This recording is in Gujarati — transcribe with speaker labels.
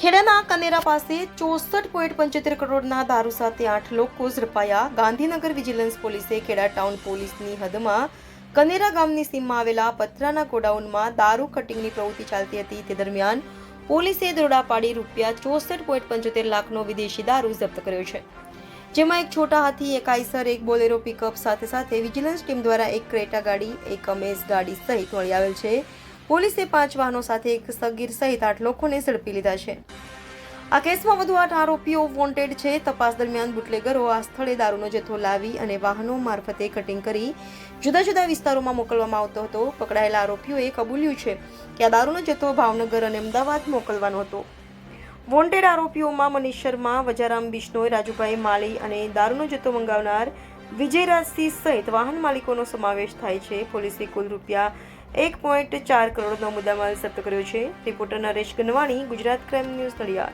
Speaker 1: ખેડાના કનેરા પાસે ચોસઠ પોઈન્ટ પંચોતેર કરોડના દારૂ સાથે આઠ લોકો ઝડપાયા. ગાંધીનગર વિજિલન્સ પોલીસે ખેડા ટાઉન પોલીસની હદમાં કનેરા ગામની સીમમાં આવેલા પથરાના ગોડાઉનમાં દારૂ કટિંગની પ્રવૃત્તિ ચાલતી હતી. તે દરમિયાન પોલીસે દરોડા પાડી રૂપિયા ચોસઠ પોઈન્ટ પંચોતેર લાખનો વિદેશી દારૂ જપ્ત કર્યો છે. જેમાં એક છોટા હાથી, એક આઈસર, એક બોલેરો પિકઅપ સાથે સાથે વિજિલન્સ ટીમ દ્વારા એક ક્રેટા ગાડી, એક અમેઝ ગાડી સહિત મળી આવેલ છે. પોલીસે પાંચ વાહનો સાથે એક સગીર સહિત આઠ લોકોને ઝડપી લીધા છે. આ કેસમાં વધુ આઠ આરોપીઓ વોન્ટેડ છે. તપાસ દરમિયાન બુટલેગરો આ સ્થળે દારૂનો જથ્થો લાવી અને વાહનો મારફતે કટિંગ કરી જુદા જુદા વિસ્તારોમાં મોકલવામાં આવતો હતો. પકડાયેલા આરોપીઓએ કબૂલ્યું છે કે આ દારૂનો જથ્થો ભાવનગર અને અમદાવાદ મોકલવાનો હતો. વોન્ટેડ આરોપીઓમાં મનીષ શર્મા, વજારામ બિશ્નોઈ, રાજુભાઈ માળી અને દારૂનો જથ્થો મંગાવનાર વિજયરાજસિંહ સહિત વાહન માલિકોનો સમાવેશ થાય છે. પોલીસે કુલ રૂપિયા એક પોઈન્ટ ચાર કરોડનો મુદ્દામાલ જપ્ત કર્યો છે. Reporter Naresh Ganwani, Gujarat crime news Nadiad.